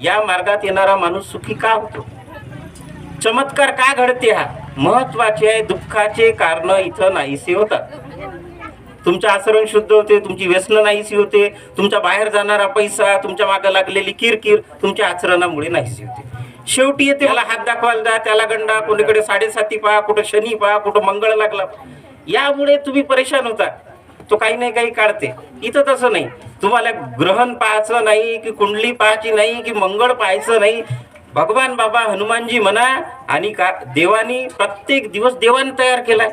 या मार्गात येणारा माणूस सुखी का होतो? चमत्कार का घडते हा? महत्त्वाचे आहे दुःखाचे कारण इथं नाहीसे होतात. तुमचं आचरण शुद्ध होते तुमची व्यसनं नाहीशी होते तुमच्या बाहेर जाणारा पैसा तुमच्या मागे लागलेली किरकिर तुमच्या आचरणामुळे नाहीशी होते. शेवटी येते मला हात दाखवायला जा त्याला गंडा कोणीकडे साडेसाती पहा कुठं शनी पहा कुठं मंगळ लागला यामुळे तुम्ही परेशान होता. तो काही नाही काही काढते. इथं तसं नाही. तुम्हाला ग्रहण पाहायचं नाही की कुंडली पाहायची नाही की मंगळ पाहायचं नाही. भगवान बाबा हनुमानजी म्हणा आणि का देवानी प्रत्येक दिवस देवाने तयार केलाय.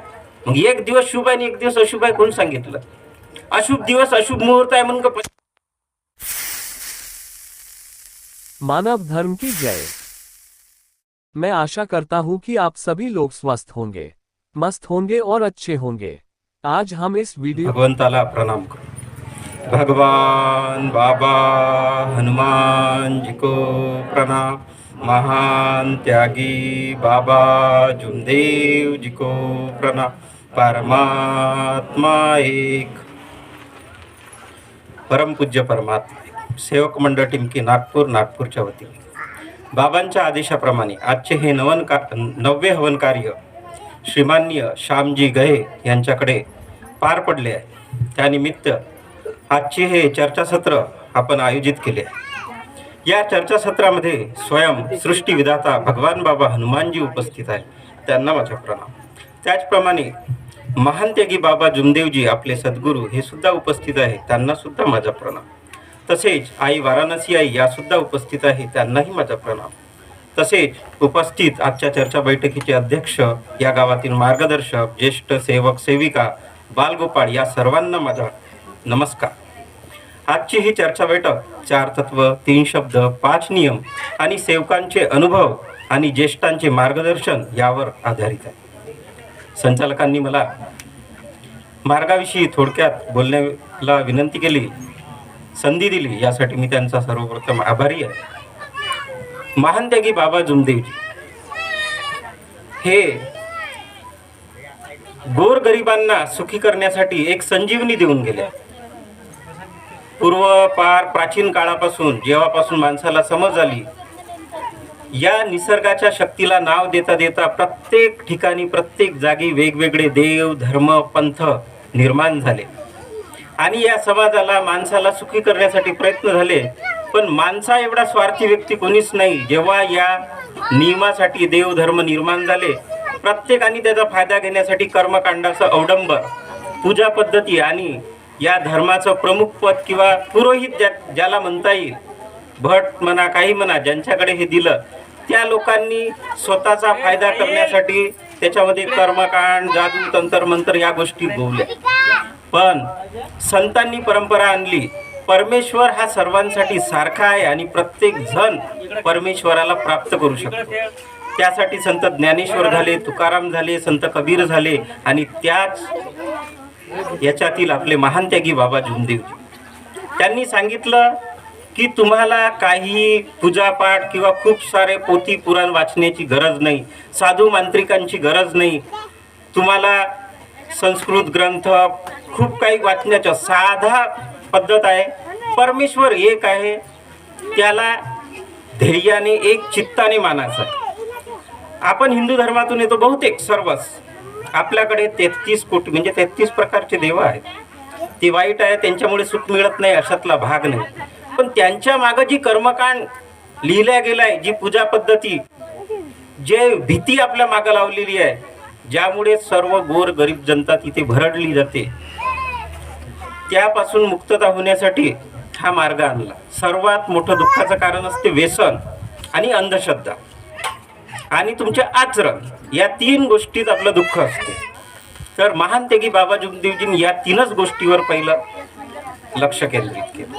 मग एक दिवस शुभ आहे आणि एक दिवस अशुभ आहे कोण सांगितलं? अशुभ दिवस अशुभ मुहूर्त आहे म्हणून का मानव धर्म की जय। मैं आशा करता हूं कि आप सभी लोग स्वस्थ होंगे मस्त होंगे और अच्छे होंगे। आज हम इस वीडियो भगवंताला प्रणाम करू। भगवान बाबा हनुमान जी को प्रणाम। महान त्यागी बाबा जुमदेव जी को प्रणाम। परमात्मा एक। परमपूज्य परमात्मा सेवक मंडळ टिमकी नागपूर नागपूरच्या वतीने। बाबांच्या आदेशाप्रमाणे आजचे हे नवन का नववे हवन कार्य श्रीमान्य श्यामजी गहे यांच्याकडे पार पडले आहे. त्यानिमित्त आजचे हे चर्चासत्र आपण आयोजित केले. आहे या चर्चासत्रामध्ये स्वयं सृष्टीविधाता भगवान बाबा हनुमानजी उपस्थित आहे त्यांना माझा प्रणाम. त्याचप्रमाणे महान त्यागी बाबा जुमदेवजी आपले सद्गुरू हे सुद्धा उपस्थित आहे त्यांना सुद्धा माझा प्रणाम. तसेच आई वाराणसी आई या सुद्धा उपस्थित आहे त्यांनाही माझा प्रणाम. तसेच उपस्थित आजच्या चर्चा बैठकीचे अध्यक्ष या गावातील मार्गदर्शक ज्येष्ठ सेवक सेविका बालगोपाळ या सर्वांना माझा नमस्कार. आजची ही चर्चा बैठक चार तत्व तीन शब्द पाच नियम आणि सेवकांचे अनुभव आणि ज्येष्ठांचे मार्गदर्शन यावर आधारित आहे. संचालकांनी मला मार्गाविषयी थोडक्यात बोलण्याला विनंती केली संधी दिली यासाठी मी त्यांचा सर्वप्रथम आभारी आहे. महान त्यागी बाबा जुमदेवजी हे गोरगरिबांना सुखी करण्यासाठी एक संजीवनी देऊन गेल्या पूर्वपार प्राचीन काळापासून जेव्हापासून माणसाला समज आली या निसर्गाच्या शक्तीला नाव देता देता प्रत्येक ठिकाणी प्रत्येक जागी वेगवेगळे देव धर्म पंथ निर्माण झाले. आणि या समाजाला माणसाला सुखी करण्यासाठी प्रयत्न झाले पण माणसा एवढा स्वार्थी व्यक्ती कोणीच नाही. जेव्हा या नियमासाठी देव धर्म निर्माण झाले प्रत्येकाने त्याचा फायदा घेण्यासाठी कर्मकांडाचं अवडंबर पूजा पद्धती आणि या धर्माचं प्रमुख पद किंवा पुरोहित ज्या ज्याला म्हणता येईल भट म्हणा काही म्हणा ज्यांच्याकडे हे दिलं त्या लोकांनी स्वतःचा फायदा करण्यासाठी त्याच्यामध्ये कर्मकांड जादू तंत्र मंत्र या गोष्टी गोवल्या पण संतांनी परंपरा आणली. परमेश्वर हा सर्वांसाठी सारखा आहे आणि प्रत्येक जण परमेश्वराला प्राप्त करू शकतो. त्यासाठी संत ज्ञानेश्वर झाले तुकाराम झाले संत कबीर झाले आणि त्याच याच्यातील आपले महान त्यागी बाबा जुमदेवजी. त्यांनी सांगितलं की तुम्हाला काही पूजापाठ किंवा खूप सारे पोथी पुराण वाचण्याची गरज नाही साधू मांत्रिकांची गरज नाही. तुम्हाला संस्कृत ग्रंथ खूप काही वाचण्याच्या साधा पद्धत आहे. परमेश्वर एक आहे. त्याला ध्येयाने एक चित्ताने मानायचं आपण हिंदू धर्मातून येतो बहुतेक सर्वच. आपल्याकडे तेहतीस कोटी म्हणजे तेहतीस प्रकारचे देव आहेत. ते वाईट आहे त्यांच्यामुळे सुख मिळत नाही अशातला भाग नाही. पण त्यांच्या मागं जी कर्मकांड लिहिल्या गेलाय जी पूजा पद्धती जे भीती आपल्या मागं लावलेली आहे ज्यामुळे सर्व गोर गरीब जनता तिथे भरडली जाते त्यापासून मुक्तता होण्यासाठी हा मार्ग आणला. सर्वात मोठं दुःखाचं कारण असते व्यसन आणि अंधश्रद्धा. आणि तुमचे आचरण या तीन गोष्टीत आपलं दुःख असते. तर महान तेगी बाबा जुमदेवजींनी या तीनच गोष्टीवर पहिलं लक्ष केंद्रित केलं.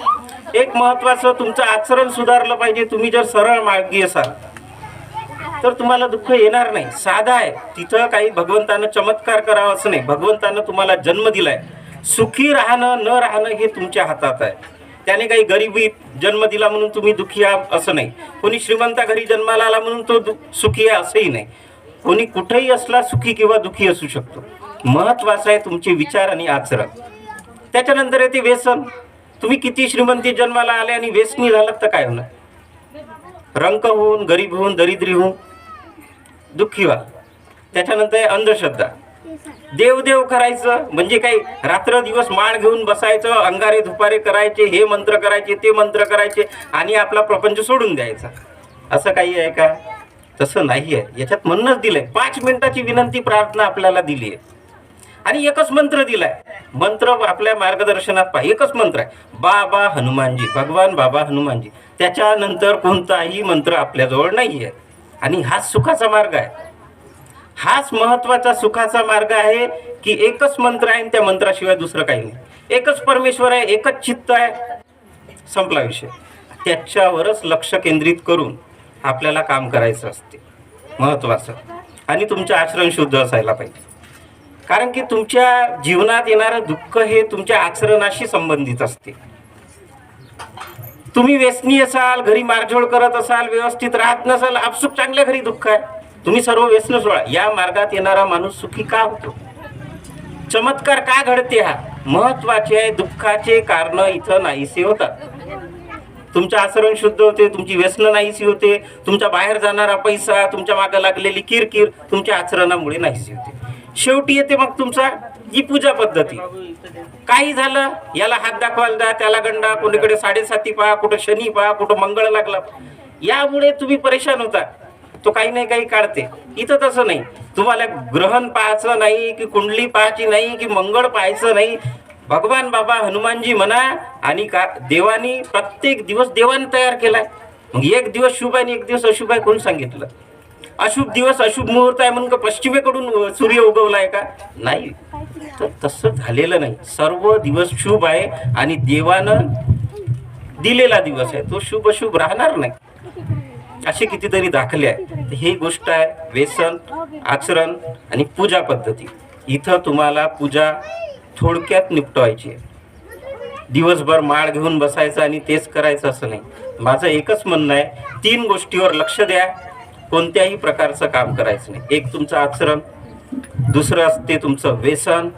एक महत्वाचं तुमचं आचरण सुधारलं पाहिजे तुम्ही जर सरळ मार्गी असाल तर तुम्हाला दुःख येणार नाही. साधा आहे तिथं काही भगवंतानं चमत्कार करावा असं नाही. भगवंतानं तुम्हाला जन्म दिलाय. सुखी राहणं न राहणं हे तुमच्या हातात आहे. त्याने काही गरीबी जन्म दिला म्हणून तुम्ही दुःखी आहात असं नाही. कोणी श्रीमंता घरी जन्माला आला म्हणून तो सुखी आहे असंही नाही. कोणी कुठेही असला सुखी किंवा दुःखी असू शकतो. महत्वाचं आहे तुमचे विचार आणि आचरण. त्याच्यानंतर येते व्यसन. तुम्ही किती श्रीमंती जन्माला आले आणि व्यसनी झालात तर काय होणार? रंक होऊन गरीब होऊन दरिद्री होऊन दुःखी व्हा. त्याच्यानंतर आहे अंधश्रद्धा. देव देव करायचं म्हणजे काही रात्र दिवस माळ घेऊन बसायचं अंगारे धुपारे करायचे हे मंत्र करायचे ते मंत्र करायचे आणि आपला प्रपंच सोडून द्यायचा. असं काही आहे का? तसं नाही आहे. याच्यात म्हणणंच दिलंय. पाच मिनिटाची विनंती प्रार्थना आपल्याला दिली आहे. आणि एकच मंत्र दिलाय. मंत्र आपल्या मार्गदर्शनात पहा. एकच मंत्र आहे. बाबा हनुमानजी भगवान बाबा हनुमानजी. त्याच्यानंतर कोणताही मंत्र आपल्याजवळ नाही आहे आणि हाच सुखाचा मार्ग आहे. हाच महत्त्वाचा सुखाचा मार्ग आहे की एकच मंत्र आहे आणि त्या मंत्राशिवाय दुसरं काही नाही. एकच परमेश्वर आहे एकच चित्त आहे. संपला विषय. त्याच्यावरच लक्ष केंद्रित करून आपल्याला काम करायचं असते. महत्वाचं. आणि तुमचं आचरण शुद्ध असायला पाहिजे. कारण की तुमच्या जीवनात येणारं दुःख हे तुमच्या आचरणाशी संबंधित असते. तुम्ही व्यसनी असाल घरी मारझोड करत असाल व्यवस्थित राहत नसाल आपसुक चांगल्या घरी दुःख आहे. तुम्ही सर्व व्यसन सोडा. या मार्गात येणारा माणूस सुखी का होतो? चमत्कार का घडते हा? महत्त्वाचे आहे दुःखाचे कारण इथं नाहीसे होतात. तुमचं आचरण शुद्ध होते तुमची व्यसन नाहीशी होते तुमच्या बाहेर जाणारा पैसा तुमच्या मागे लागलेली किरकिर तुमच्या आचरणामुळे नाहीशी होते. शेवटी येते मग तुमचा ही पूजा पद्धती. काही झालं याला हात दाखवायला द्या त्याला गंडा कोणीकडे साडेसाती पहा कुठं शनी पहा कुठं मंगळ लागला. यामुळे तुम्ही परेशान होता. तो काही नाही काही काढते. इथं तसं नाही. तुम्हाला ग्रहण पाहायचं नाही की कुंडली पाहायची नाही की मंगळ पाहायचं नाही. भगवान बाबा हनुमानजी म्हणा आणि का देवानी प्रत्येक दिवस देवाने तयार केलाय. मग एक दिवस शुभ आहे आणि एक दिवस अशुभ आहे कोण सांगितलं? अशुभ दिवस अशुभ मुहूर्त आहे म्हणून का पश्चिमेकडून सूर्य सूर्य उगवलाय का? नाही. तर तसं झालेलं नाही. सर्व दिवस शुभ आहे आणि देवानं दिलेला दिवस आहे. तो शुभ अशुभ राहणार नाही. असे कितीतरी दाखले आहे ही गोष्ट आहे व्यसन आचरण आणि पूजा पद्धती. इथं तुम्हाला पूजा थोडक्यात निपटवायची आहे. दिवसभर माळ घेऊन बसायचं आणि तेच करायचं असं नाही. माझं एकच म्हणणं आहे तीन गोष्टीवर लक्ष द्या. कोणत्याही प्रकारचं काम करायचं नाही. एक तुमचं आचरण दुसरं असते तुमचं व्यसन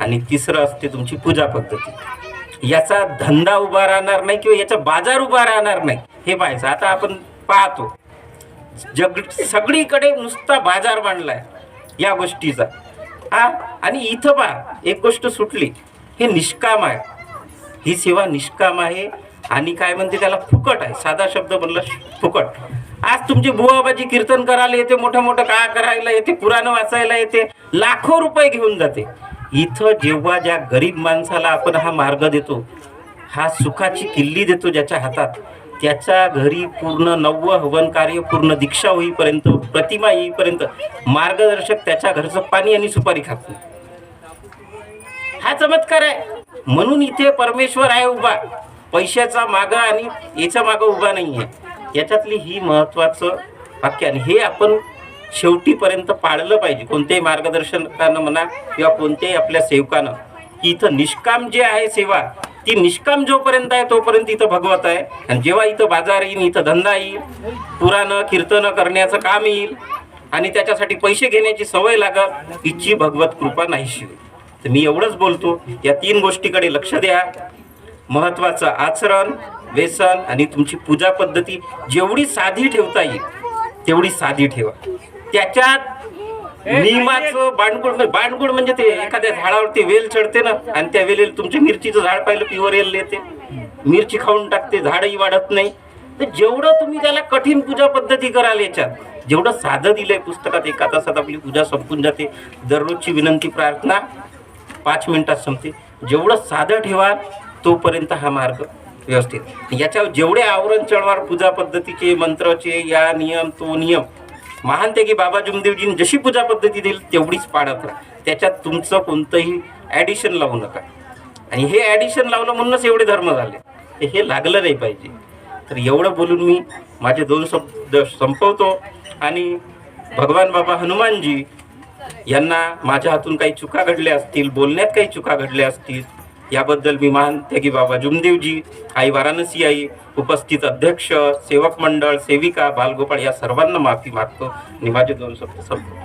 आणि तिसरं असते तुमची पूजा पद्धती. याचा धंदा उभा राहणार नाही किंवा याचा बाजार उभा राहणार नाही. हे पाहायचं. आता आपण पाहतो. जग सगळीकडे नुसता बाजार मांडलाय या गोष्टीचा. हा? आणि इथं पहा एक गोष्ट सुटली. हे निष्काम आहे. ही सेवा निष्काम आहे. आणि काय म्हणते त्याला? फुकट आहे. साधा शब्द म्हणलं फुकट. आज तुमचे बुवाबाजी कीर्तन करायला येते मोठं मोठं का करायला येते पुराणं वाचायला येते लाखो रुपये घेऊन जाते. इथं जेव्हा ज्या गरीब माणसाला आपण हा मार्ग देतो हा सुखाची किल्ली देतो ज्याच्या हातात त्याच्या घरी पूर्ण नव्व हवन कार्य पूर्ण दीक्षा होईपर्यंत प्रतिमा येईपर्यंत मार्गदर्शक त्याच्या घरचं पाणी आणि सुपारी खात हा चमत्कार आहे. म्हणून इथे परमेश्वर आहे उभा. पैशाचा मागा आणि याच्या मागं उभा नाही आहे याच्यातली ही महत्वाचं वाक्य आणि हे आपण शेवटीपर्यंत पाळलं पाहिजे. कोणत्याही मार्गदर्शकानं म्हणा किंवा कोणत्याही आपल्या सेवकानं. की इथं निष्काम जे आहे सेवा ती निष्काम जोपर्यंत आहे तोपर्यंत इथं भगवत आहे. आणि जेव्हा इथं बाजार येईल इथं धंदा येईल पुराणं कीर्तनं करण्याचं काम येईल आणि त्याच्यासाठी पैसे घेण्याची सवय लागत इच्छी भगवत कृपा नाहीशी होईल. तर मी एवढंच बोलतो या तीन गोष्टीकडे लक्ष द्या. महत्वाचं आचरण व्यसन आणि तुमची पूजा पद्धती जेवढी साधी ठेवता येईल तेवढी साधी ठेवा. त्याच्यात नियमाचं बाणगुड बाणगुड म्हणजे ते एखाद्या झाडावरती वेल चढते ना आणि त्या वेळेला तुमच्या मिरचीचं झाड पाहिलं प्युअर येल येते. मिरची खाऊन टाकते झाडही वाढत नाही. तर जेवढं तुम्ही त्याला कठीण पूजा पद्धती कराल याच्यात जेवढं साधं दिलंय पुस्तकात एका तासात आपली पूजा संपून जाते. दररोजची विनंती प्रार्थना पाच मिनिटात संपते. जेवढं साधं ठेवाल तोपर्यंत हा मार्ग व्यवस्थित. याच्यावर जेवढे आवरण चढवार पूजा पद्धतीचे मंत्राचे या नियम तो नियम महान की बाबा जुमदेवजींनी जशी पूजा पद्धती दिली तेवढीच पाडत त्याच्यात तुमचं कोणतंही ॲडिशन लावू नका. आणि हे ॲडिशन लावलं म्हणूनच एवढे धर्म झाले. हे लागलं नाही पाहिजे. तर एवढं बोलून मी माझे दोन शब्द संपवतो. आणि भगवान बाबा हनुमानजी यांना माझ्या हातून काही चुका घडल्या असतील बोलण्यात काही चुका घडल्या असतील याबद्दल मी मानते त्यागी बाबा जुमदेवजी आई वाराणसी आई उपस्थित अध्यक्ष सेवक मंडळ सेविका बालगोपाळ या सर्वांना माफी मागतो. आणि माझे दोन शब्द संपतो